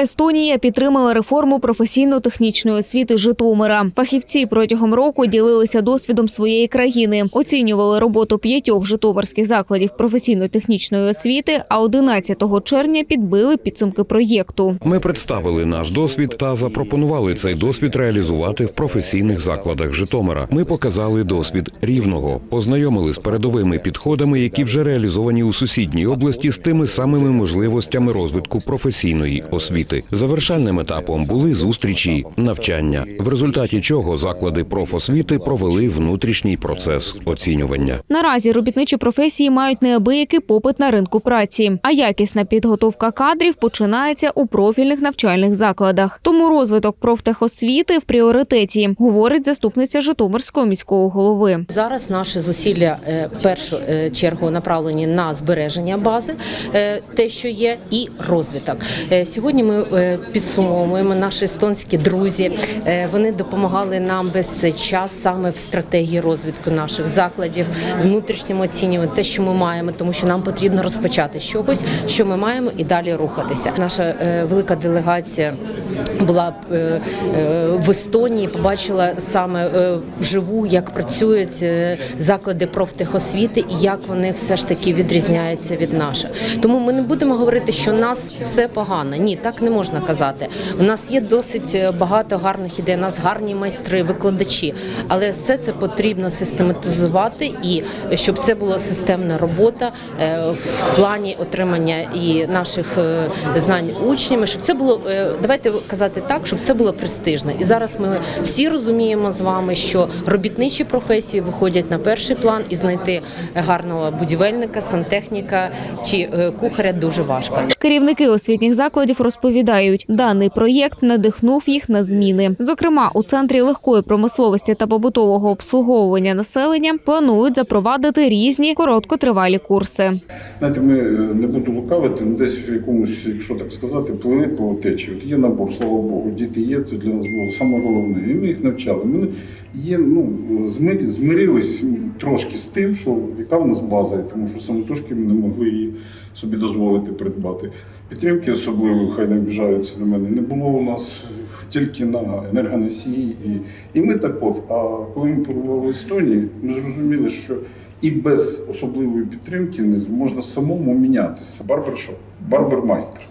Естонія підтримала реформу професійно-технічної освіти Житомира. Фахівці протягом року ділилися досвідом своєї країни, оцінювали роботу п'ятьох житомирських закладів професійно-технічної освіти. А 11 червня підбили підсумки проєкту. Ми представили наш досвід та запропонували цей досвід реалізувати в професійних закладах Житомира. Ми показали досвід рівного, познайомили з передовими підходами, які вже реалізовані у сусідній області з тими самими можливостями розвитку професійної освіти. Завершальним етапом були зустрічі, навчання, в результаті чого заклади профосвіти провели внутрішній процес оцінювання. Наразі робітничі професії мають неабиякий попит на ринку праці, а якісна підготовка кадрів починається у профільних навчальних закладах. Тому розвиток профтехосвіти в пріоритеті, говорить заступниця Житомирського міського голови. Зараз наші зусилля е, в першу е, чергу направлені на збереження бази, е, те, що є, і розвиток. Сьогодні ми е, підсумовуємо наші естонські друзі. е, Вони допомагали нам весь час саме в стратегії розвитку наших закладів, внутрішньому оцінюванні те, що ми маємо, тому що нам потрібно розпочати чогось, що ми маємо, і далі рухатися. Наша е, велика делегація була е, е, в Естонії, побачила саме е, вживу, як працюють заклади профтехосвіти і як вони все ж таки відрізняються від наших. Тому ми не будемо говорити, що у нас все погано. Ні, так не можна казати. У нас є досить багато гарних ідей, у нас гарні майстри, викладачі, але все це потрібно систематизувати і щоб це була системна робота в плані отримання і наших знань учнями, щоб це було давайте казати так, щоб це було престижно. І зараз ми всі розуміємо з вами, що робітничі професії виходять на перший план, і знайти гарного будівельника, сантехніка чи е, кухаря дуже важко. Керівники освітніх закладів розповідають, даний проєкт надихнув їх на зміни. Зокрема, у центрі легкої промисловості та побутового обслуговування населення планують запровадити різні короткотривалі курси. Знаєте, ми е, не буду лукавити, ну десь в якомусь, якщо так сказати, плили по течії. От є набор, слава Богу, діти є, це для нас було саме головне. І ми їх навчали. Ми є, ну, змирились трошки з тим, що яка в нас база, тому що самотужки ми не могли її собі дозволити придбати. Підтримки особливо, хай не обіжаються на мене, не було у нас тільки на енергоносії. І, і ми так от. А коли ми побували в Естонії, ми зрозуміли, що і без особливої підтримки не можна самому мінятися. Барбершоп, барбермайстер.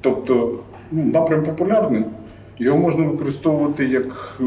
Тобто ну, напрям популярний, його можна використовувати як е,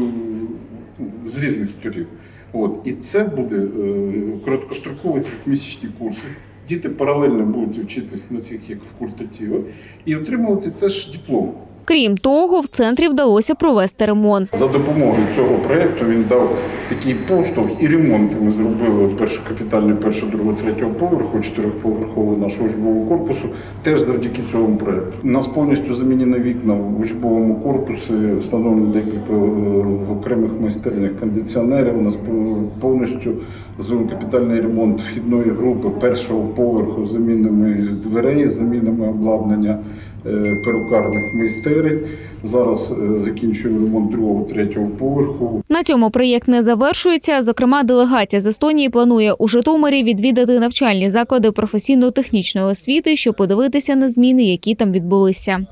з різних сторін. От. І це буде е, короткострокові трьохмісячні курси. Діти паралельно будуть вчитись на цих як факультативах і отримувати теж диплом. Крім того, в центрі вдалося провести ремонт. За допомогою цього проєкту він дав такий поштовх і ремонт. Ми зробили перший капітальний першого, другого, третього поверху, чотирьохповерхового нашого учбового корпусу, теж завдяки цьому проєкту. У нас повністю замінені вікна в учбовому корпусі, встановлено декілька е, окремих майстернях кондиціонерів. У нас по- повністю зроблений капітальний ремонт вхідної групи першого поверху з замінами дверей, замінами обладнання перукарних майстерень. Зараз е, закінчуємо ремонт другого, третього поверху. На цьому проєкт не завершується. Зокрема, делегація з Естонії планує у Житомирі відвідати навчальні заклади професійно-технічної освіти, щоб подивитися на зміни, які там відбулися.